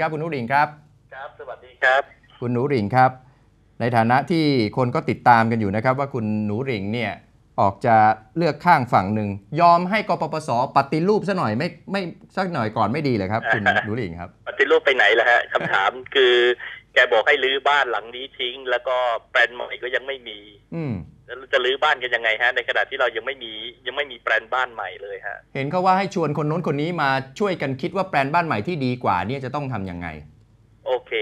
ครับคุณหนูหริ่งครับ ครับ สวัสดีครับ คุณหนูหริ่งครับ ในฐานะที่คนก็ติดตามกันอยู่นะครับ ว่าคุณหนูหริ่งเนี่ยออกจะเลือกข้างฝั่งหนึ่ง ยอมให้กปปสปฏิรูปซะหน่อยไม่ไม่สักหน่อยก่อนไม่ดีเลยครับ คุณหนูหริ่งครับ ปฏิรูปไปไหนล่ะฮะคำถามคือ แกบอกให้รื้อบ้านหลังนี้ทิ้ง แล้วก็แปลนใหม่ก็ยังไม่มี อืมแล้ว จะรื้อบ้านกันยังไงฮะ ในขณะที่เรายังไม่มียังไม่มีแปลนบ้านใหม่เลยฮะ เห็นเขาว่าให้ชวนคนโน้นคนนี้มาช่วยกันคิดว่าแปลนบ้านใหม่ที่ดีกว่าเนี่ยจะต้องทำยังไง โอเค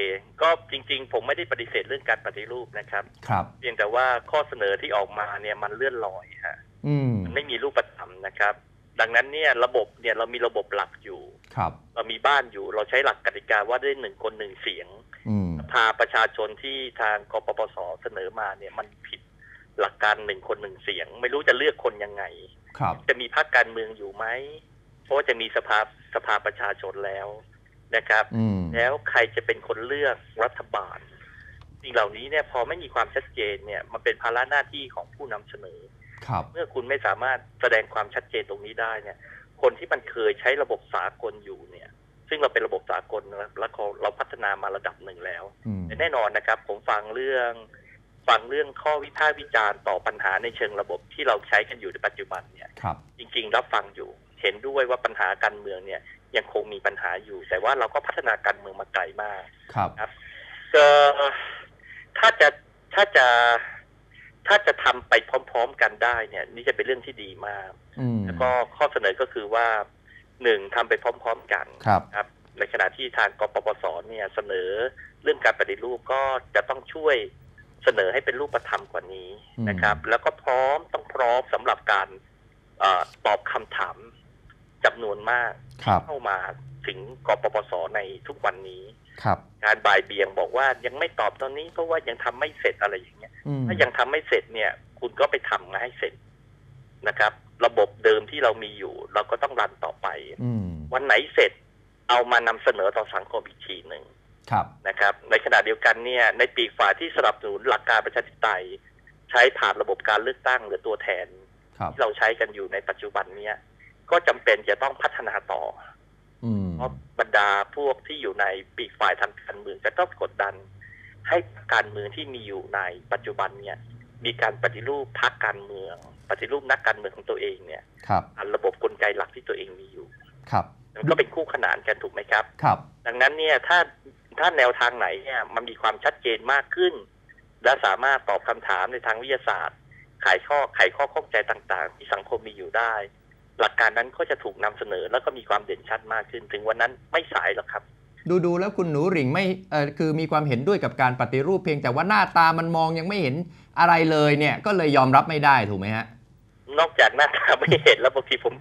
ก็จริง ๆ ผมไม่ได้ปฏิเสธเรื่องการปฏิรูปนะครับ ครับ เพียงแต่ว่าข้อเสนอที่ออกมาเนี่ยมันเลื่อนลอยฮะอืมมันไม่มีรูปธรรมนะครับ ดังนั้นเนี่ยระบบเนี่ยเรามีระบบหลักอยู่ ครับ เรามีบ้านอยู่ เราใช้หลักกติกาว่าได้หนึ่งคนหนึ่งเสียงอืมพาประชาชนที่ทางกปปสเสนอมาเนี่ยมันผิด หลักการหนึ่งคนหนึ่งเสียง ไม่รู้จะเลือกคนยังไงครับจะมีพรรคการเมืองอยู่ไหมเพราะว่าจะมีสภาสภาประชาชนแล้วนะครับอืมแล้วใครจะเป็นคนเลือกรัฐบาลสิ่งเหล่านี้เนี่ยพอไม่มีความชัดเจนเนี่ยมันเป็นภาระหน้าที่ของผู้นำเสนอครับ เมื่อคุณไม่สามารถแสดงความชัดเจนตรงนี้ได้เนี่ย คนที่มันเคยใช้ระบบสากลอยู่เนี่ย ซึ่งเราเป็นระบบสากลนะแล้วเราเราพัฒนามาระดับหนึ่งแล้วอืมแต่แน่นอนนะครับ ผมฟังเรื่อง ฟังเรื่องข้อวิพากษ์วิจารณ์ต่อปัญหาในเชิงระบบที่เราใช้กันอยู่ในปัจจุบันเนี่ยครับจริง ๆ รับฟังอยู่เห็นด้วยว่าปัญหาการเมืองเนี่ยยังคงมีปัญหาอยู่ แต่ว่าเราก็พัฒนาการเมืองมาไกลมากครับก็ถ้าจะถ้าจะถ้าจะทำไปพร้อม ๆ กันได้เนี่ย นี่จะเป็นเรื่องที่ดีมากอืมแล้วก็ข้อเสนอก็คือว่าหนึ่งทำไปพร้อม ๆ กันครับครับในขณะที่ทางกปปสเนี่ยเสนอเรื่องการปฏิรูปก็จะต้องช่วย เสนอให้เป็นรูปธรรมกว่านี้นะครับ แล้วก็พร้อมต้องพร้อมสำหรับการเออตอบคำถามจำนวนมากครับเข้ามาถึงกปปสในทุกวันนี้ครับการบ่ายเบียงบอกว่ายังไม่ตอบตอนนี้เพราะว่ายังทำไม่เสร็จอะไรอย่างเงี้ยอืมถ้ายังทำไม่เสร็จเนี่ย คุณก็ไปทำมาให้เสร็จนะครับ ระบบเดิมที่เรามีอยู่ เราก็ต้องรันต่อไปอืมวันไหนเสร็จเอามานำเสนอต่อสังคมอีกทีหนึ่งครับ นะครับ ในขณะเดียวกันเนี่ยในปีกฝ่ายที่สนับสนุนหลักการประชาธิปไตย ใช้ผ่านระบบการเลือกตั้งหรือตัวแทนครับที่เราใช้กันอยู่ในปัจจุบันเนี้ยก็จำเป็นจะต้องพัฒนาต่ออืมเพราะบรรดาพวกที่อยู่ในปีกฝ่ายทางการเมืองจะต้องกดดัน ให้การเมืองที่มีอยู่ในปัจจุบันเนี่ย มีการปฏิรูปพรรคการเมือง ปฏิรูปนักการเมืองของตัวเองเนี่ยครับผ่านระบบกลไกหลักที่ตัวเองมีอยู่ ครับมันก็เป็นคู่ขนานกันถูกไหมครับ ครับ ดังนั้นเนี่ยถ้า ถ้าแนวทางไหนเนี่ยมันมีความชัดเจนมากขึ้น และสามารถตอบคำถามในทางวิทยาศาสตร์ไขข้อไขข้อข้องใจต่าง ๆ ที่สังคมมีอยู่ได้ หลักการนั้นก็จะถูกนำเสนอแล้วก็มีความเด่นชัดมากขึ้น ถึงวันนั้นไม่สายหรอกครับ ดูดูแล้วคุณหนูหริ่งไม่เออคือมีความเห็นด้วยกับการปฏิรูปเพียงแต่ว่าหน้าตามันมองยังไม่เห็นอะไรเลยเนี่ย ก็เลยยอมรับไม่ได้ถูกไหมฮะนอกจากหน้าตาไม่เห็นแล้วบางทีผม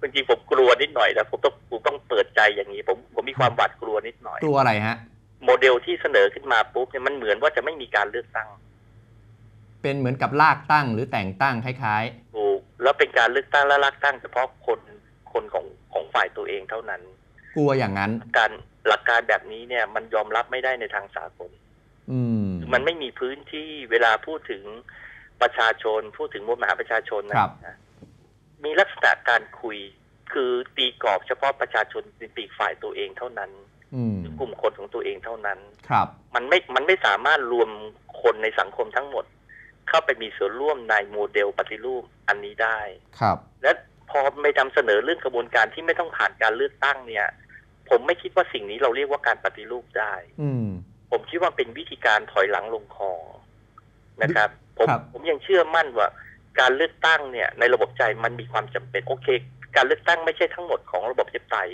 บางทีผมกลัวนิดหน่อยนะผมต้องผมต้องเปิดใจอย่างนี้ ผมผมมีความหวาดกลัวนิดหน่อย กลัวอะไรฮะ โมเดลที่เสนอขึ้นมาปุ๊บเนี่ยมันเหมือนว่าจะไม่มีการเลือกตั้ง เป็นเหมือนกับลากตั้งหรือแต่งตั้งคล้ายถูกแล้วเป็นการเลือกตั้งและลักตั้งเฉพาะคนคนของของฝ่ายตัวเองเท่านั้นๆกลัวอย่างนั้น การหลักการแบบนี้เนี่ย มันยอมรับไม่ได้ในทางสากลอืมมันไม่มีพื้นที่เวลาพูดถึงประชาชน พูดถึงมวลมหาประชาชนนะครับมีลักษณะการคุยคือตีกรอบเฉพาะประชาชนในปีกฝ่ายตัวเองเท่านั้น อืมกลุ่มคนของตัวเองเท่านั้น ครับ มันไม่ มันไม่สามารถรวมคนในสังคมทั้งหมด เข้าไปมีส่วนร่วมในโมเดลปฏิรูปอันนี้ได้ ครับ และพอไม่นำเสนอเรื่องกระบวนการที่ไม่ต้องผ่านการเลือกตั้งเนี่ย ผมไม่คิดว่าสิ่งนี้เราเรียกว่าการปฏิรูปได้ อืมผมคิดว่าเป็นวิธีการถอยหลังลงคอนะครับ ผมครับผมยังเชื่อมั่นว่าการเลือกตั้งเนี่ยในระบบใจมันมีความจำเป็นโอเค การเลือกตั้งไม่ใช่ทั้งหมดของระบบประชาธิปไตย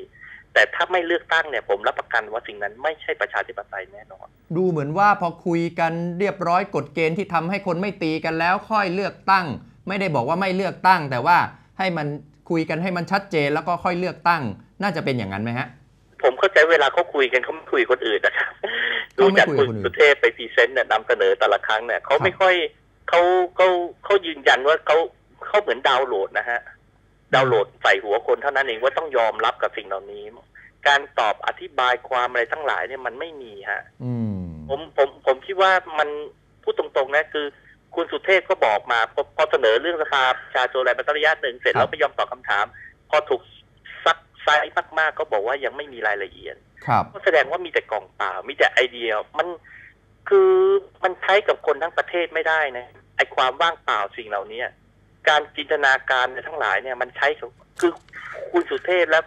แต่ถ้าไม่เลือกตั้งเนี่ยผมรับประกันว่าสิ่งนั้นไม่ใช่ประชาธิปไตยแน่นอน ดูเหมือนว่าพอคุยกันเรียบร้อยกฎเกณฑ์ที่ทำให้คนไม่ตีกันแล้วค่อยเลือกตั้ง ไม่ได้บอกว่าไม่เลือกตั้ง แต่ว่าให้มันคุยกันให้มันชัดเจนแล้วก็ค่อยเลือกตั้ง น่าจะเป็นอย่างนั้นไหมฮะ ผมเข้าใจเวลาเขาคุยกันเขาไม่คุยกับคนอื่นนะครับดูเขาไม่จากคุยกัคุบณคนอื่นสุเทพไปพรีเซนต์เนี่ยนำเสนอแต่ละครั้งเนี่ยเขาครับไม่ค่อยเขาเขาเขายืนยันว่าเขาเขาเหมือนดาวน์โหลดนะฮะ ดาวน์โหลดใส่หัวคนเท่านั้นเองว่าต้องยอมรับกับสิ่งเหล่านี้ การตอบอธิบายความอะไรทั้งหลายเนี่ยมันไม่มีฮะอืมผมผมผมคิดว่ามันพูดตรงๆนะคือ คุณสุเทพก็บอกมาพอพอเสนอเรื่องสภาประชาชนอะไรมาตั้งระยะหนึ่งเสร็จครับแล้วไม่ยอมตอบคำถาม พอถูกซักไซส์มากๆ ก็บอกว่ายังไม่มีรายละเอียดครับก็แสดงว่ามีแต่กล่องเปล่า มีแต่ไอเดียมันคือมันใช้กับคนทั้งประเทศไม่ได้นะไอความว่างเปล่าสิ่งเหล่านี้ การจินตนาการเนี่ยทั้งหลายเนี่ยมันใช้กับคือคุณสุเทพและ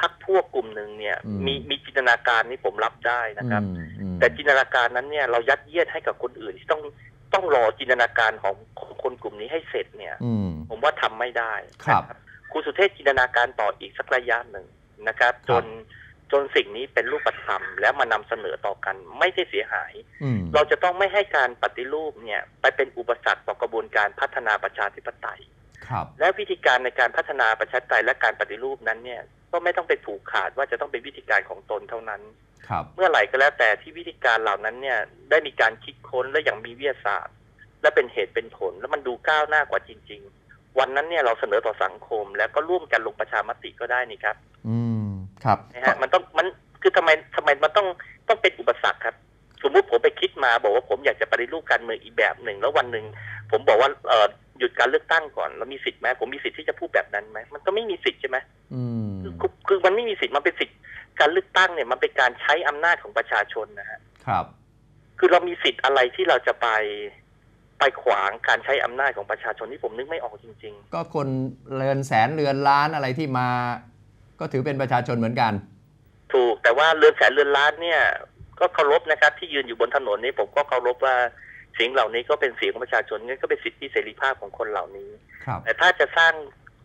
พักพวกกลุ่มหนึ่งเนี่ยอืมมีมีจินตนาการนี่ผมรับได้นะครับอืมอืมแต่จินตนาการนั้นเนี่ยเรายัดเยียดให้กับคนอื่นที่ต้องต้องรอจินตนาการของของคนกลุ่มนี้ให้เสร็จเนี่ยอืมผมว่าทำไม่ได้ครับนะคุณสุเทพจินตนาการต่ออีกสักระยะหนึ่งนะครับครับจน จนสิ่งนี้เป็นรูปธรรม แล้วมานำเสนอต่อกัน ไม่ได้เสียหายอืมเราจะต้องไม่ให้การปฏิรูปเนี่ย ไปเป็นอุปสรรคต่อกระบวนการพัฒนาประชาธิปไตยครับและวิธีการในการพัฒนาประชาธิปไตยและการปฏิรูปนั้นเนี่ย ก็ไม่ต้องไปผูกขาดว่าจะต้องเป็นวิธีการของตนเท่านั้นครับเมื่อไหร่ก็แล้วแต่ที่วิธีการเหล่านั้นเนี่ยได้มีการคิดค้นและอย่างมีวิทยาศาสตร์ และเป็นเหตุเป็นผลแล้วมันดูก้าวหน้ากว่าจริง ๆ วันนั้นเนี่ยเราเสนอต่อสังคม แล้วก็ร่วมกันลงประชามติก็ได้นี่ครับ อืม ครับนะฮะมันต้องมันคือทำไมทำไมมันต้องต้องเป็นอุปสรรคครับ สมมุติผมไปคิดมาบอกว่าผมอยากจะปฏิรูปการเมืองอีกแบบหนึ่ง แล้ววันหนึ่งผมบอกว่าเออหยุดการเลือกตั้งก่อนแล้วมีสิทธิ์ไหมผมมีสิทธิ์ที่จะพูดแบบนั้นไหมมันก็ไม่มีสิทธิ์ใช่ไหมอืมคือคือคือมันไม่มีสิทธิ์มันเป็นสิทธิ์การเลือกตั้งเนี่ยมันเป็นการใช้อำนาจของประชาชนนะฮะครับ คือเรามีสิทธิ์อะไรที่เราจะไปไปขวางการใช้อำนาจของประชาชนที่ผมนึกไม่ออกจริงก็คนเรือนแสนเรือนล้านอะไรที่มา ก็ถือเป็นประชาชนเหมือนกันๆถูกแต่ว่าเรือนแสนเรือนล้านเนี่ย ก็เคารพนะครับ ที่ยืนอยู่บนถนนนี้ผมก็เคารพว่าเสียงเหล่านี้ก็เป็นเสียงของประชาชนงั้นก็เป็นสิทธิเสรีภาพของคนเหล่านี้ครับแต่ถ้าจะสร้าง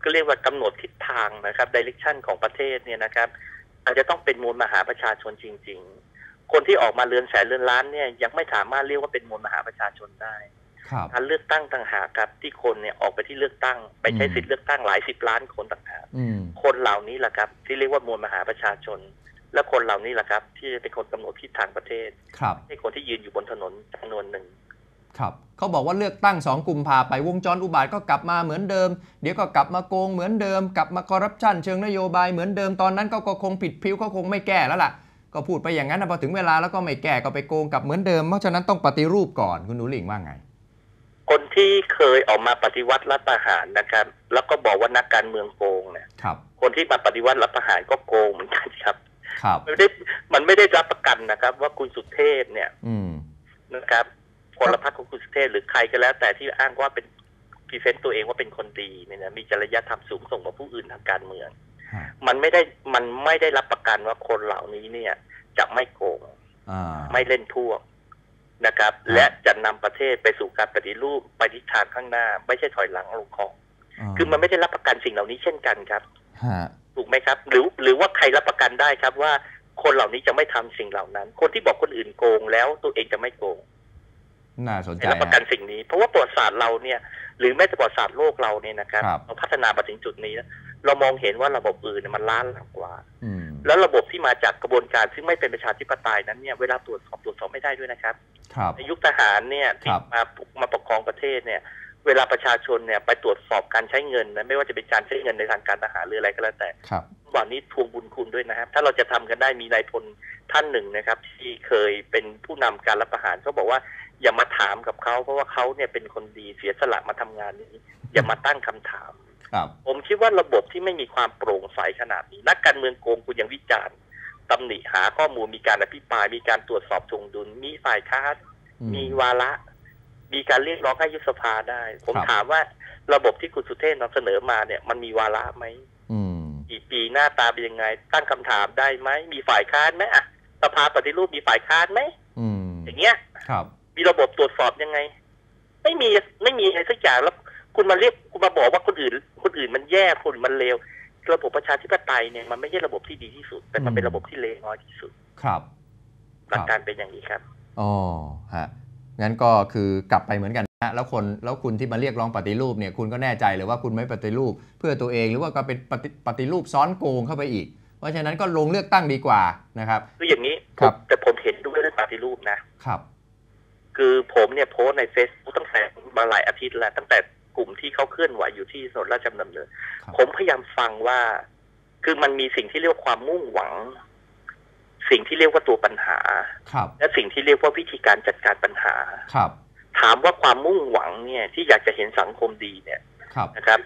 ก็เรียกว่ากำหนดทิศทางนะครับดิเรกชันของประเทศเนี่ยนะครับอาจจะต้องเป็นมวลมหาประชาชนจริง ๆ คนที่ออกมาเรือนแสนเรือนล้านเนี่ยยังไม่สามารถเรียกว่าเป็นมวลมหาประชาชนได้ครับ การเลือกตั้งต่างหากครับที่คนเนี่ยออกไปที่เลือกตั้ง ไปใช้อืมสิทธิเลือกตั้งหลายสิบล้านคนต่างหากอืมคนเหล่านี้แหละครับ ที่เรียกว่ามวลมหาประชาชน และคนเหล่านี้แหละครับ ที่จะเป็นคนกำหนดทิศทางประเทศครับให้คนที่ยืนอยู่บนถนนจำนวนหนึ่งครับเขาบอกว่าเลือกตั้งสองกุมภาไปวงจรอุบาทก็กลับมาเหมือนเดิม เดี๋ยวก็กลับมาโกงเหมือนเดิม กลับมาคอร์รัปชันเชิงนโยบายเหมือนเดิมตอนนั้นก็ก็คงผิดพิ้วก็คงไม่แก้แล้วล่ะ ก็พูดไปอย่างนั้นนะพอถึงเวลาแล้วก็ไม่แก้ก็ไปโกงกลับเหมือนเดิมเพราะฉะนั้นต้องปฏิรูปก่อนคุณหนูหลิงว่าไง คนที่เคยออกมาปฏิวัติรัฐประหารนะครับ แล้วก็บอกว่านักการเมืองโกงเนี่ยครับ คนที่มาปฏิวัติรัฐประหารก็โกงเหมือนกันครับ ครับมันไม่ได้มันไม่ได้รับประกันนะครับ ว่าคุณสุเทพเนี่ย อืมนะครับพลพรรคของคุณสุเทพหรือใครก็แล้ว แต่ที่อ้างว่าเป็นพรีเซนต์ตัวเองว่าเป็นคนดีเนี่ยนะมีจริยธรรมสูงส่งกว่าผู้อื่นทางการเมืองฮะมันไม่ได้มันไม่ได้รับประกันว่าคนเหล่านี้เนี่ย จะไม่โกงอ่าไม่เล่นพวก นะครับครับ และจะนำประเทศไปสู่การปฏิรูปไปทิศทางข้างหน้า ไม่ใช่ถอยหลังลงคลอง คือมันไม่ได้รับประกันสิ่งเหล่านี้เช่นกันครับฮะถูกไหมครับ หรือหรือว่าใครรับประกันได้ครับว่าคนเหล่านี้จะไม่ทำสิ่งเหล่านั้น คนที่บอกคนอื่นโกงแล้วตัวเองจะไม่โกงน่าสนใคใจรรับประกันฮะสิ่งนี้ เพราะว่าประวัติศาสตร์เราเนี่ย หรือแม้แต่ประวัติศาสตร์โลกเราเนี่ยนะครับครับเราพัฒนามาถึงจุดนี้แล้ว เรามองเห็นว่าระบบอื่นเนยมันล้าหลังกว่าอืมแล้วระบบที่มาจากกระบวนการซึ่งไม่เป็นประชาธิปไตยนั้นเนี่ยเวลาตรวจสอบตรวจสอบไม่ได้ด้วยนะครับครับในยุคทหารเนี่ยที่ครับมามาปกครองประเทศเนี่ย เวลาประชาชนเนี่ยไปตรวจสอบการใช้เงินนะไม่ว่าจะเป็นการใช้เงินในทางการทหารหรืออะไรก็แล้วแต่ครับวันนี้ทวงบุญคุณด้วยนะครับ ถ้าเราจะทำกันได้มีนายพลท่านหนึ่งนะครับ ที่เคยเป็นผู้นำการรับประหารเขาบอกว่าอย่ามาถามกับเขาเพราะว่าเขาเนี่ยเป็นคนดีเสียสละมาทำงานนี้ อย่ามาตั้งคำถามครับ ผมคิดว่าระบบที่ไม่มีความโปร่งใสขนาดนี้นักการเมืองโกงคุณยังวิจารณ์ตำหนิหาข้อมูลมีการอภิปรายมีการตรวจสอบทวงดุลมีฝ่ายค้านอืมีวาระ มีการเรียกร้องให้ยุบสภาได้ ผมครับถามว่าระบบที่คุณสุเทพนำเสนอมาเนี่ย มันมีวาระไหมอืมกี่ปีหน้าตาเป็นยังไง ตั้งคำถามได้ไหมมีฝ่ายค้านไหมอะสภาปฏิรูปมีฝ่ายค้านไหมอืมอย่างเงี้ยครับ มีระบบตรวจสอบยังไง ไม่มีไม่มีอะไรสักอย่างแล้ว คุณมาเรียกคุณมาบอกว่าคนอื่น คนอื่นมันแย่คนอื่นมันเลวระบบประชาธิปไตยเนี่ยมันไม่ใช่ระบบที่ดีที่สุด แต่มันเป็นระบบที่เลวน้อยที่สุด ครับหลักการเป็นอย่างนี้ครับอ๋อฮะงั้นก็คือกลับไปเหมือนกันนะแล้วคนแล้วคุณที่มาเรียกร้องปฏิรูปเนี่ยคุณก็แน่ใจเลยว่าคุณไม่ปฏิรูป เพื่อตัวเองหรือว่าก็เป็นปฏิปฏิรูปซ้อนโกงเข้าไปอีก เพราะฉะนั้นก็ลงเลือกตั้งดีกว่านะครับคืออย่างนี้ครับผมแต่ผมเห็นด้วยเรื่องปฏิรูปนะครับ คือผมเนี่ยโพสต์ในเฟซบุ๊กตั้งแต่มาหลายอาทิตย์แล้วตั้งแต่ กลุ่มที่เขาเคลื่อนไหวอยู่ที่ถนนราชดำเนินครับผมพยายามฟังว่า คือมันมีสิ่งที่เรียกว่าความมุ่งหวัง สิ่งที่เรียกว่าตัวปัญหาครับและสิ่งที่เรียกว่าวิธีการจัดการปัญหาครับ ถามว่าความมุ่งหวังเนี่ย ที่อยากจะเห็นสังคมดีเนี่ยครับนะครับ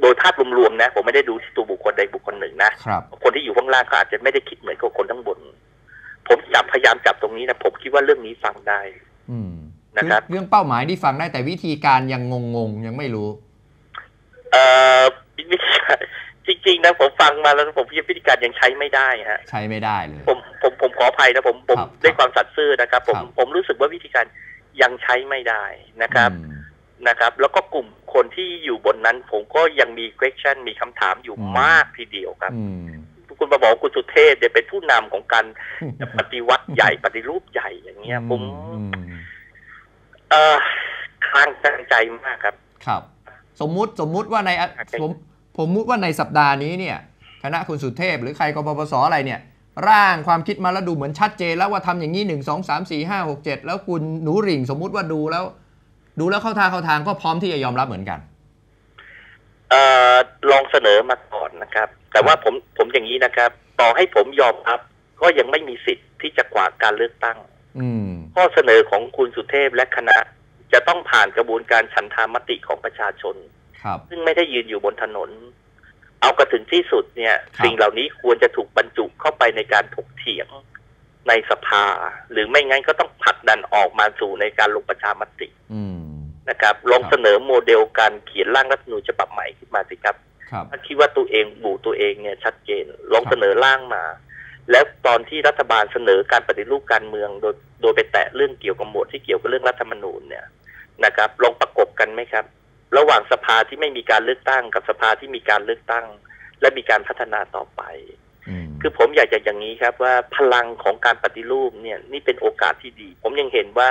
โดยภาพรวมๆนะ ผมไม่ได้ดูที่ตัวบุคคลใดบุคคลหนึ่งนะครับคนที่อยู่ข้างล่างก็อาจจะไม่ได้คิดเหมือนกับคนข้างบน ผมจับพยายามจับตรงนี้นะผมคิดว่าเรื่องนี้ฟังได้ อืม นะครับเรื่องเป้าหมายที่ฟังได้แต่วิธีการยังงงๆ ยังไม่รู้เอ่อวิธีการจริงๆนะผมฟังมาแล้วผมคิดว่าวิธีการยังใช้ไม่ได้ฮะใช้ไม่ได้เลยผมผมผมขออภัยนะผมผมครับด้วยความสัตย์ซื่อนะครับ ผมครับผมรู้สึกว่าวิธีการยังใช้ไม่ได้นะครับอืมนะครับ แล้วก็กลุ่มคนที่อยู่บนนั้น ผมก็ยังมี question มีคำถามอยู่อืมมากทีเดียวครับอืมคุณมาบอกว่าคุณสุเทพเนี่ยเป็นผู้นำของการจะปฏิวัติใหญ่ปฏิรูปใหญ่อย่างเงี้ยผมอืม เอ่อคลางใจมากครับ ครับ สมมุติสมมุติว่าในอะครับผมผมมุติว่าในสัปดาห์นี้เนี่ยคณะคุณสุเทพหรือใครกปปสอะไรเนี่ย ร่างความคิดมาแล้วดูเหมือนชัดเจนแล้วว่าทำอย่างนี้หนึ่งสองสามสี่ห้าหกเจ็ดแล้วคุณหนูหริ่งสมมุติว่าดูแล้ว ดูแล้วเข้าทางเข้าทางก็พร้อมที่จะยอมรับเหมือนกันเอ่อลองเสนอมาก่อนนะครับ แต่ว่าผมผมอย่างนี้นะครับ ต่อให้ผมยอมรับ ก็ยังไม่มีสิทธิ์ที่จะขวางการเลือกตั้งอืม ข้อเสนอของคุณสุเทพและคณะจะต้องผ่านกระบวนการฉันทามติของประชาชนครับซึ่งไม่ได้ยืนอยู่บนถนน เอากระถึงที่สุดเนี่ยครับสิ่งเหล่านี้ควรจะถูกบรรจุเข้าไปในการถกเถียงในสภา หรือไม่งั้นก็ต้องผลักดันออกมาสู่ในการลงประชามติอืมนะครับ ลองครับเสนอโมเดลการเขียนร่างรัฐธรรมนูญฉบับใหม่ขึ้นมาสิครับครับถ้าคิดว่าตัวเองบูตัวเองเนี่ยชัดเจน ลองครับเสนอร่างมา แล้วตอนที่รัฐบาลเสนอการปฏิรูปการเมืองโดยโดยไปแตะเรื่องเกี่ยวกับหมวดที่เกี่ยวกับเรื่องรัฐธรรมนูญเนี่ยนะครับลองประกบกันไหมครับ ระหว่างสภาที่ไม่มีการเลือกตั้ง กับสภาที่มีการเลือกตั้ง และมีการพัฒนาต่อไปอืมคือผมอยากจะอย่างนี้ครับว่าพลังของการปฏิรูปเนี่ยนี่เป็นโอกาสที่ดี ผมยังเห็นว่า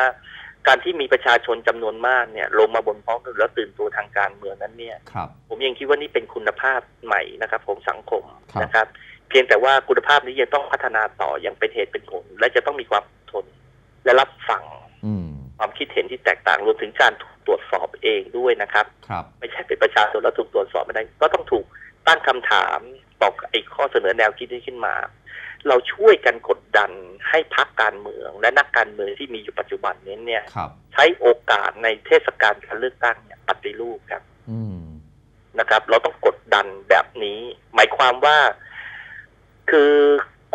การที่มีประชาชนจำนวนมากเนี่ยลงมาบนท้องถนนแล้วตื่นตัวทางการเมืองนั้นเนี่ยครับผมยังคิดว่านี่เป็นคุณภาพใหม่นะครับของสังคมครับนะครับ เพียงแต่ว่าคุณภาพนี้ยังต้องพัฒนาต่ออย่างเป็นเหตุเป็นผล และจะต้องมีความอดทนและรับฟังอืมความคิดเห็นที่แตกต่างรวมถึงการถูกตรวจสอบเองด้วยนะครับครับไม่ใช่เป็นประชาชนแล้วถูกตรวจสอบไม่ได้ ก็ต้องถูกตั้งคำถามตอบไอ้ข้อเสนอแนวคิดนี้ขึ้นมา เราช่วยกันกดดันให้พักการเมือง และนักการเมืองที่มีอยู่ปัจจุบันนี้เนี่ยครับใช้โอกาสในเทศกาลการเลือกตั้งเนี่ยปฏิรูปครับอืมนะครับ เราต้องกดดันแบบนี้ หมายความว่า คือ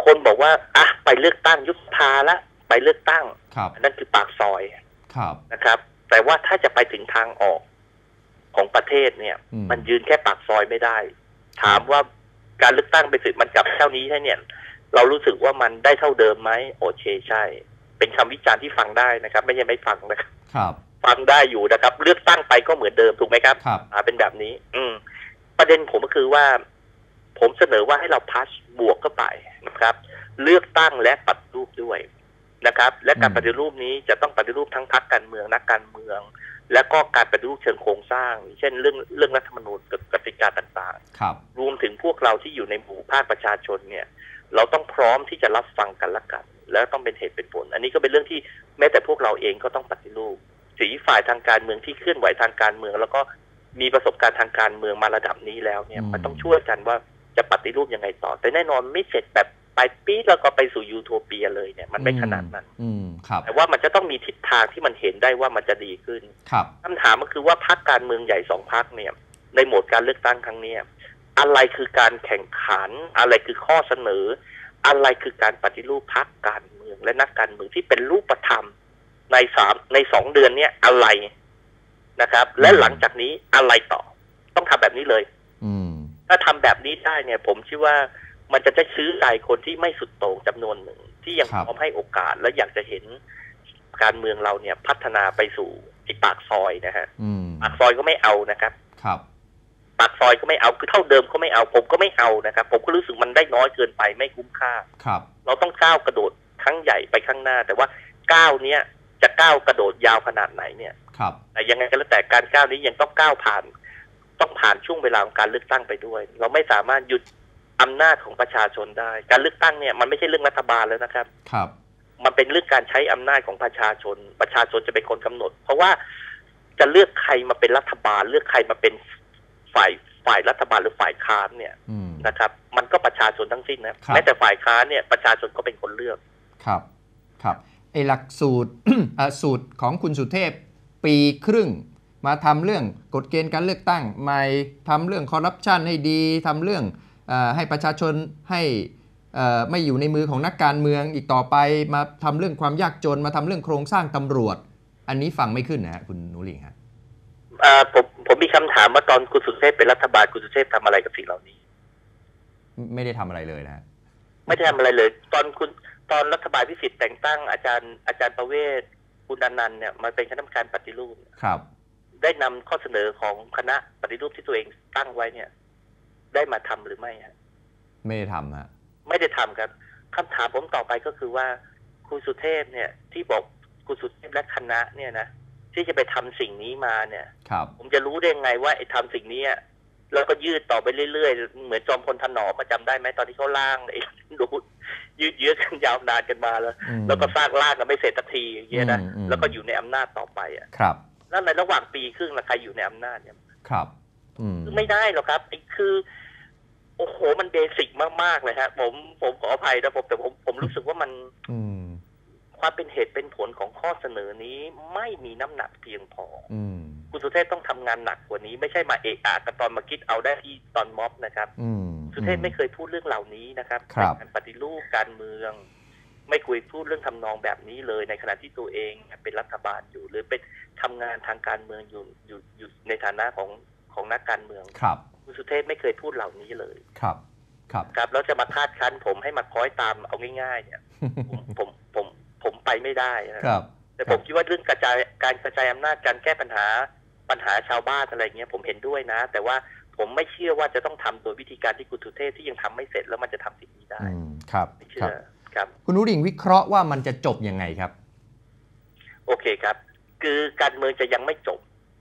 คนบอกว่าอะไปเลือกตั้งยุบสภาละไปเลือกตั้งครับนั่นคือปากซอยครับนะครับ แต่ว่าถ้าจะไปถึงทางออกของประเทศเนี่ยอืมมันยืนแค่ปากซอยไม่ได้ ถามว่าการเลือกตั้งไปสึกมันกลับเท่านี้ใช่เนี่ย เรารู้สึกว่ามันได้เท่าเดิมไหมโอเคใช่ เป็นคำวิจารณ์ที่ฟังได้นะครับ ไม่ใช่ไม่ฟังนะครับครับฟังได้อยู่นะครับ เลือกตั้งไปก็เหมือนเดิมถูกไหมครับครับอ่าเป็นแบบนี้ อืม ประเด็นผมก็คือว่า ผมเสนอว่าให้เราพัชบวกเข้าไปนะครับ เลือกตั้งและปฏิรูปด้วยนะครับ และการอืมปฏิรูปนี้จะต้องปฏิรูปทั้งพรรคการเมืองนักการเมือง และก็การปฏิรูปเชิงโครงสร้าง เช่นเรื่องเรื่องรัฐธรรมนูญกับกติกาต่างครับๆรวมถึงพวกเราที่อยู่ในหมู่ภาคประชาชนเนี่ย เราต้องพร้อมที่จะรับฟังกันและกัน แล้วต้องเป็นเหตุเป็นผล อันนี้ก็เป็นเรื่องที่แม้แต่พวกเราเองก็ต้องปฏิรูปสีฝ่ายทางการเมืองที่เคลื่อนไหวทางการเมือง แล้วก็มีประสบการณ์ทางการเมืองมาระดับนี้แล้วเนี่ยอืมมันต้องช่วยกันว่า จะปฏิรูปยังไงต่อ แต่แน่นอนไม่เสร็จแบบไปปีดแล้วก็ไปสู่ยูโทเปียเลยเนี่ยมันไม่ขนาดนั้นอืมครับแต่ว่ามันจะต้องมีทิศทางที่มันเห็นได้ว่ามันจะดีขึ้นครับคำถามก็คือว่าพรรคการเมืองใหญ่สองพรรคเนี่ย ในโหมดการเลือกตั้งครั้งเนี้ยอะไรคือการแข่งขัน อะไรคือข้อเสนอ อะไรคือการปฏิรูปพรรคการเมือง และนักการเมืองที่เป็นรูปธรรม ในสามในสองเดือนเนี้ยอะไรนะครับ และอืมหลังจากนี้อะไรต่อ ต้องทำแบบนี้เลย อืม ถ้าทำแบบนี้ได้เนี่ย ผมคิดว่ามันจะได้ซื้อใจคนที่ไม่สุดโต่งจำนวนหนึ่ง ที่ยังครับพร้อมให้โอกาสและอยากจะเห็นการเมืองเราเนี่ยพัฒนาไปสู่ไอ้ปากซอยนะฮะอืมปากซอยก็ไม่เอานะครับ ครับ ปากซอยก็ไม่เอาคือเท่าเดิมก็ไม่เอา ผมก็ไม่เอานะครับ ผมก็รู้สึกมันได้น้อยเกินไปไม่คุ้มค่า ครับ เราต้องก้าวกระโดดครั้งใหญ่ไปข้างหน้า แต่ว่าก้าวเนี้ยจะก้าวกระโดดยาวขนาดไหนเนี่ย ครับ แต่ยังไงก็แล้วแต่การก้าวนี้ยังต้องก้าวผ่าน ต้องผ่านช่วงเวลาของการเลือกตั้งไปด้วย เราไม่สามารถหยุดอำนาจของประชาชนได้ การเลือกตั้งเนี่ยมันไม่ใช่เรื่องรัฐบาลแล้วนะครับ ครับ มันเป็นเรื่องการใช้อำนาจของประชาชน ประชาชนจะเป็นคนกำหนด เพราะว่าจะเลือกใครมาเป็นรัฐบาล เลือกใครมาเป็นฝ่ายฝ่ายรัฐบาลหรือฝ่ายค้านเนี่ยอืมนะครับ มันก็ประชาชนทั้งสิ้นนะครับแม้แต่ฝ่ายค้านเนี่ยประชาชนก็เป็นคนเลือก ครับ ครับไอหลักสูตรอะสูตรของคุณสุเทพปีครึ่ง มาทำเรื่องกฎเกณฑ์การเลือกตั้งใหม่ทำเรื่องคอร์รัปชันให้ดีทำเรื่องเออให้ประชาชนให้เอ่อไม่อยู่ในมือของนักการเมืองอีกต่อไป มาทำเรื่องความยากจน มาทำเรื่องโครงสร้างตำรวจ อันนี้ฟังไม่ขึ้นนะฮะคุณหนูหลิงฮะอ่าผมผมมีคำถามว่าตอนคุณสุเทพเป็นรัฐบาลคุณสุเทพทำอะไรกับสิ่งเหล่านี้ ไม่ได้ทำอะไรเลยนะฮะไม่ได้ทำอะไรเลย ตอนคุณตอนรัฐบาลพิสิทธิ์แต่งตั้งอาจารย์อาจารย์ประเวศคุณอนันต์เนี่ยมาเป็นคณะกรรมการปฏิรูปครับ ได้นำข้อเสนอของคณะปฏิรูปที่ตัวเองตั้งไว้เนี่ย ได้มาทำหรือไม่ฮะไม่ได้ทำฮะไม่ได้ทำครับคำถามผมต่อไปก็คือว่าคุณสุเทพเนี่ย ที่บอกคุณสุเทพและคณะเนี่ยนะที่จะไปทำสิ่งนี้มาเนี่ยครับผมจะรู้ได้ไงว่าไอ้ทำสิ่งนี้อะแล้วก็ยืดต่อไปเรื่อยๆ เหมือนจอมพลถนอมมาจำได้ไหมตอนที่เขาล่างไอ้ดูยืดเยื้อกันยาวนานกันมาแล้วอืมแล้วก็สร้างร่างกันไม่เสร็จสักทีอย่างเงี้ยนะอืมอืมแล้วก็อยู่ในอำนาจต่อไปอะครับ แล้วในระหว่างปีครึ่งละใครอยู่ในอำนาจเนี่ยครับ อืมไม่ได้หรอกครับไอ้คือ โอ้โหมันเบสิกมากๆเลยฮะผมผมขออภัยนะผมแต่ผมผมรู้สึกว่ามัน อืมความเป็นเหตุเป็นผลของข้อเสนอนี้ไม่มีน้ำหนักเพียงพอ อืมคุณสุเทพต้องทำงานหนักกว่านี้ไม่ใช่มาเอะอะกันตอนมาคิดเอาได้ที่ตอนม็อบนะครับ อืมสุเทพไม่เคยพูดเรื่องเหล่านี้นะครับครับในการปฏิรูปการเมือง ไม่เคยพูดเรื่องทำนองแบบนี้เลย ในขณะที่ตัวเองเป็นรัฐบาลอยู่ หรือเป็นทำงานทางการเมืองอยู่อยู่อยู่ในฐานะของของนักการเมืองครับคุณสุเทพไม่เคยพูดเหล่านี้เลยครับ ครับครับแล้วจะมาคาดคั้น ผมให้มาคล้อยตามเอาง่าย ๆ เนี่ย ผมผมผมผมไปไม่ได้นะครับ แต่ผมคิดว่าเรื่องกระจายการกระจายอำนาจการแก้ปัญหาปัญหาชาวบ้านอะไรเงี้ย ผมเห็นด้วยนะ แต่ว่าผมไม่เชื่อว่าจะต้องทำโดยวิธีการที่คุณสุเทพที่ยังทำไม่เสร็จแล้วมันจะทำสิ่งนี้ได้อืมครับไม่คเชื่รัอบ ครับคุณนุริงวิเคราะห์ว่ามันจะจบยังไงครับ โอเคครับ คือการเมืองจะยังไม่จบ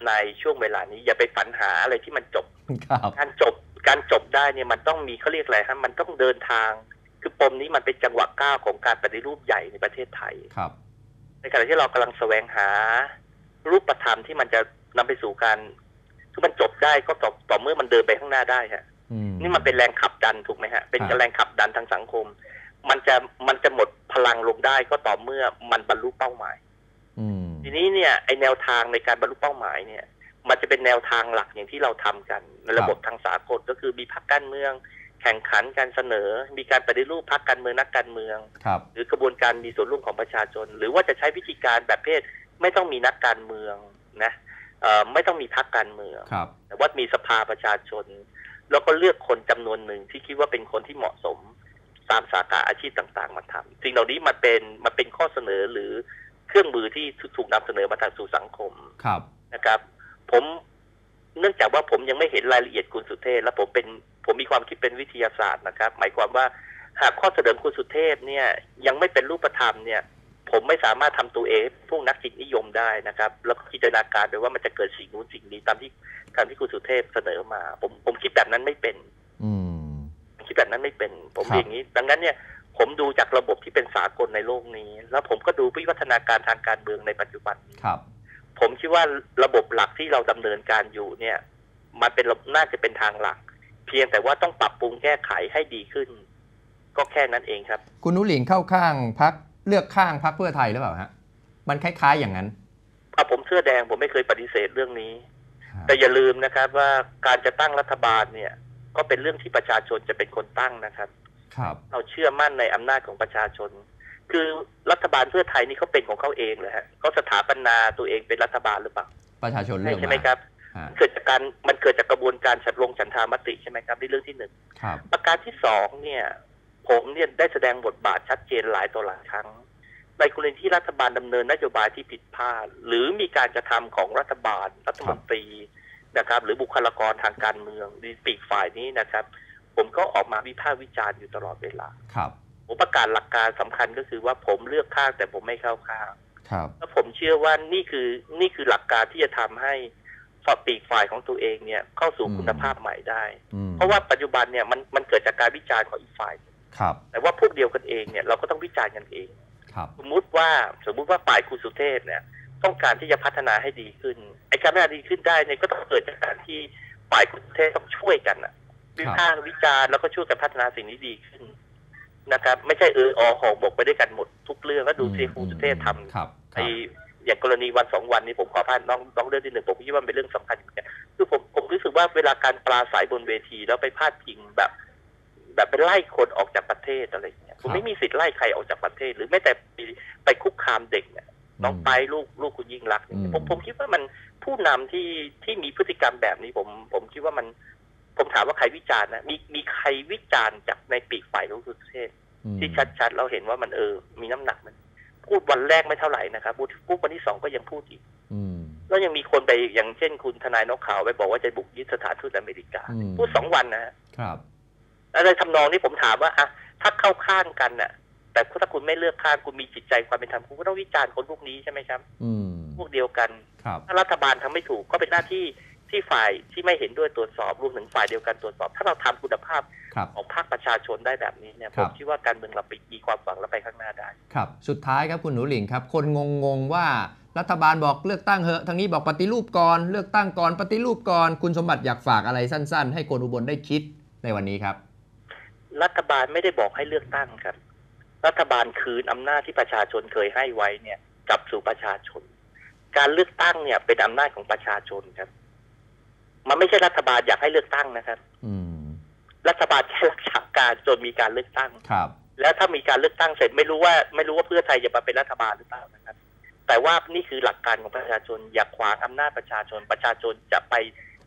ในช่วงเวลานี้ อย่าไปฝันหาอะไรที่มันจบครับการจบการจบได้เนี่ยมันต้องมีเขาเรียกอะไรครับมันต้องเดินทาง คือปมนี้มันเป็นจังหวะก้าวของการปฏิรูปใหญ่ในประเทศไทยครับ ในขณะที่เรากำลังแสวงหา รูปธรรมที่มันจะนำไปสู่การคือมันจบได้ก็ต่อต่อเมื่อมันเดินไปข้างหน้าได้ฮะอืมนี่มันเป็นแรงขับดันถูกไหมฮะเป็นครับแรงขับดันทางสังคม มันจะมันจะหมดพลังลงได้ก็ต่อเมื่อมันบรรลุเป้าหมายอืมทีนี้เนี่ยไอแนวทางในการบรรลุเป้าหมายเนี่ย มันจะเป็นแนวทางหลักอย่างที่เราทำกันในระบบทางสากลก็คือมีพรรคการเมือง แข่งขันการเสนอ มีการปฏิรูปพรรคการเมืองนักการเมืองครับหรือกระบวนการมีส่วนร่วมของประชาชน หรือว่าจะใช้วิธีการแบบเพศไม่ต้องมีนักการเมืองนะเอ่อไม่ต้องมีพรรคการเมืองครับแต่ว่ามีสภาประชาชน แล้วก็เลือกคนจำนวนหนึ่งที่คิดว่าเป็นคนที่เหมาะสม ตามสาขาอาชีพต่างๆ มาทำสิ่งเหล่านี้มันเป็นมันเป็นข้อเสนอหรือเครื่องมือที่ถูกนำเสนอมาทางสู่สังคมครับนะครับ ผมเนื่องจากว่าผมยังไม่เห็นรายละเอียดคุณสุเทพและผมเป็นผมมีความคิดเป็นวิทยาศาสตร์นะครับ หมายความว่าหากข้อเสนอคุณสุเทพเนี่ยยังไม่เป็นรูปธรรมเนี่ย ผมไม่สามารถทำตัวเองพวกนักจิตนิยมได้นะครับ แล้วก็จินตนาการไปว่ามันจะเกิดสิ่งนู้นสิ่งนี้ตามที่ตามที่คุณสุเทพเสนอมา ผมผมคิดแบบนั้นไม่เป็นอืมผม คิดแบบนั้นไม่เป็น ผมครับอย่างนี้ ดังนั้นเนี่ยผมดูจากระบบที่เป็นสากลในโลกนี้ แล้วผมก็ดูวิวัฒนาการทางการเมืองในปัจจุบันนี้ครับ ผมคิดว่าระบบหลักที่เราดำเนินการอยู่เนี่ย มันเป็นระบบน่าจะเป็นทางหลัก เพียงแต่ว่าต้องปรับปรุงแก้ไขให้ดีขึ้น ก็แค่นั้นเองครับ คุณนุริงเข้าข้างพักเลือกข้างพักเพื่อไทยหรือเปล่าฮะมันคล้าย ๆอย่างนั้นเอาผมเสื้อแดงผมไม่เคยปฏิเสธเรื่องนี้ แต่อย่าลืมนะครับว่าการจะตั้งรัฐบาลเนี่ย ก็เป็นเรื่องที่ประชาชนจะเป็นคนตั้งนะครับ ครับ เราเชื่อมั่นในอำนาจของประชาชน คือรัฐบาลเพื่อไทยนี่เขาเป็นของเขาเองเลยฮะเขาสถาปนาตัวเองเป็นรัฐบาลหรือเปล่าประชาชนเลือกใช่ไหมมาครับฮะเกิดจากการมันเกิดจากกระบวนการฉันลงฉันทามติใช่ไหมครับนี่เรื่องที่หนึ่งครับประการที่สองเนี่ย ผมเนี่ยได้แสดงบทบาทชัดเจนหลายต่อหลายครั้ง ในกรณีที่รัฐบาลดำเนินนโยบายที่ผิดพลาดหรือมีการกระทำของรัฐบาลรัฐมนตรี นะครับ หรือบุคลากรทางการเมืองหรือปีกฝ่ายนี้นะครับ ผมก็ออกมาวิพากษ์วิจารณ์อยู่ตลอดเวลาครับผมประกาศหลักการสำคัญก็คือว่าผมเลือกข้างแต่ผมไม่เข้าข้างครับแล้วผมเชื่อว่านี่คือนี่คือหลักการที่จะทำให้ฝ่ายปีกฝ่ายของตัวเองเนี่ยเข้าสู่อืมคุณภาพใหม่ได้อืมเพราะว่าปัจจุบันเนี่ยมันมันเกิดจากการวิจารณ์ของอีกฝ่ายครับ แต่ว่าพวกเดียวกันเองเนี่ยเราก็ต้องวิจารณ์กันเองครับสมมุติว่าสมมุติว่าฝ่ายคุณสุเทพเนี่ย ต้องการที่จะพัฒนาให้ดีขึ้น ไอ้การพัฒนาดีขึ้นได้เนี่ยก็ต้องเกิดจากการที่ฝ่ายคุณสุเทพต้องช่วยกันอะวิพากษ์วิจารณ์แล้วก็ช่วยกันพัฒนาสิ่งนี้ดีขึ้นนะครับ ไม่ใช่เอออหอกบกไปด้วยกันหมดทุกเรื่องแล้วดูซิคุณสุเทพทำครับคไอ้รับอย่างกรณีวันสองวันนี้ผมขอพาดน้องน้องเรื่องที่หนึ่งผมคิดว่ามันเป็นเรื่องสำคัญเหมือนกันคือผมผมรู้สึกว่าเวลาการปราศัยบนเวทีแล้วไปพาดพิงแบบ แบบไปไล่คนออกจากประเทศอะไรอย่างเงี้ยผมไม่มีสิทธิ์ไล่ใครออกจากประเทศ หรือแม้แต่ไปไปคุกคามเด็กเนี่ย น้องไปลูกลูกคุณยิ่งรักษณ์เนี่ยอืมผมผมคิดว่ามันผู้นำที่ที่มีพฤติกรรมแบบนี้ผมผมคิดว่ามัน ผมถามว่าใครวิจารณ์นะมีมีใครวิจารณ์จากในปีกฝ่ายรู้สึกเทศอืมที่ชัดๆเราเห็นว่ามันเออ มีน้ำหนักมัน พูดวันแรกไม่เท่าไหร่นะครับพูดพูดวันที่สองก็ยังพูดอีกอืมแล้วยังมีคนไปอย่างเช่นคุณทนายนกข่าวไปบอกว่าจะบุกยึดสถานทูตอเมริกาอืมพูดสองวันนะฮะครับอะไรทำนองนี้ผมถามว่าอะถ้าเข้าข้างกันน่ะ แต่ถ้าคุณไม่เลือกข้างคุณมีจิตใจความเป็นธรรมคุณก็ต้องวิจารณ์คนพวกนี้ใช่ไหมครับอืมพวกเดียวกันครับถ้ารัฐบาลทำไม่ถูกก็เป็นหน้าที่ที่ฝ่ายที่ไม่เห็นด้วยตรวจสอบรวมถึงฝ่ายเดียวกันตรวจสอบ ถ้าเราทำคุณภาพครับของภาคประชาชนได้แบบนี้เนี่ยคผรับมคิดว่าการเมืองเราไปมีความหวังและไปข้างหน้าได้ ครับ สุดท้ายครับคุณหนูหลิงครับ คนงงๆว่ารัฐบาลบอกเลือกตั้งเหอะทางนี้บอกปฏิรูปก่อนเลือกตั้งก่อนปฏิรูปก่อนคุณสมบัติอยากฝากอะไรสั้น ๆ ให้คนอุบลได้คิดในวันนี้ครับ รัฐบาลไม่ได้บอกให้เลือกตั้งครับ รัฐบาลคืนอำนาจที่ประชาชนเคยให้ไว้เนี่ยกลับสู่ประชาชน การเลือกตั้งเนี่ย เป็นอำนาจของประชาชนครับ มันไม่ใช่รัฐบาลอยากให้เลือกตั้งนะครับอืมรัฐบาลแค่รักษาการจนมีการเลือกตั้งครับ แล้วถ้ามีการเลือกตั้งเสร็จไม่รู้ว่า ไม่รู้ว่าเพื่อไทยจะมาเป็นรัฐบาลหรือเปล่านะครับ แต่ว่านี่คือหลักการของประชาชน อย่าขวางอำนาจประชาชน ประชาชนจะไป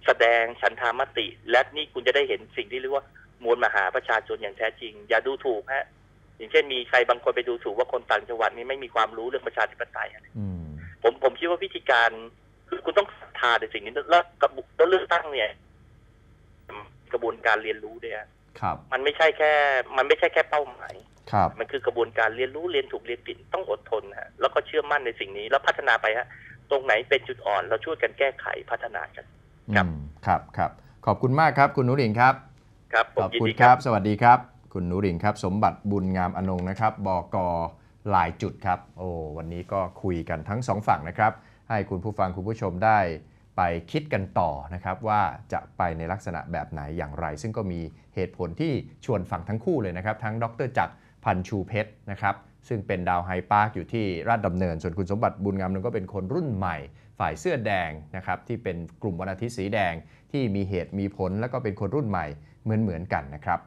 แสดงฉันทามติ และนี่คุณจะได้เห็นสิ่งที่เรียกว่ามวลมหาประชาชนอย่างแท้จริง อย่าดูถูกฮะ อย่างเช่นมีใครบางคนไปดูถูกว่าคนต่างจังหวัดนี้ไม่มีความรู้เรื่องประชาธิปไตยอะไรอืมผมผมคิดว่าวิธีการคือคุณต้องศรัทธาในสิ่งนี้แล้วกระบแล้วเลือกตั้งเนี่ย กระบวนการเรียนรู้ด้วยฮะครับ มันไม่ใช่แค่ มันไม่ใช่แค่เป้าหมายครับ มันคือกระบวนการเรียนรู้เรียนถูกเรียนผิดต้องอดทนฮะแล้วก็เชื่อมั่นในสิ่งนี้ แล้วพัฒนาไปฮะตรงไหนเป็นจุดอ่อน เราช่วยกันแก้ไขพัฒนากันครับอืมครับครับขอบคุณมากครับ คุณหนูหลิงครับ ครับผขมอบยินคุณดีคครัรับบสวัสดีครับ คุณนูหลิงครับ สมบัติบุญงามอนงนะครับ บกหลายจุดครับ โอ้วันนี้ก็คุยกันทั้งสองฝั่งนะครับ ให้คุณผู้ฟังคุณผู้ชมได้ไปคิดกันต่อนะครับว่าจะไปในลักษณะแบบไหนอย่างไร ซึ่งก็มีเหตุผลที่ชวนฟังทั้งคู่เลยนะครับ ทั้งดรจักรพันชูเพชรนะครับซึ่งเป็นดาวไฮปาร์คอยู่ที่ราชดำเนิน ส่วนคุณสมบัติบุญงามอนงก็เป็นคนรุ่นใหม่ ฝ่ายเสื้อแดงนะครับที่เป็นกลุ่มวันอาทิตย์สีแดงที่มีเหตุมีผล แล้วก็เป็นคนรุ่นใหม่เหมือนๆกันนะครับ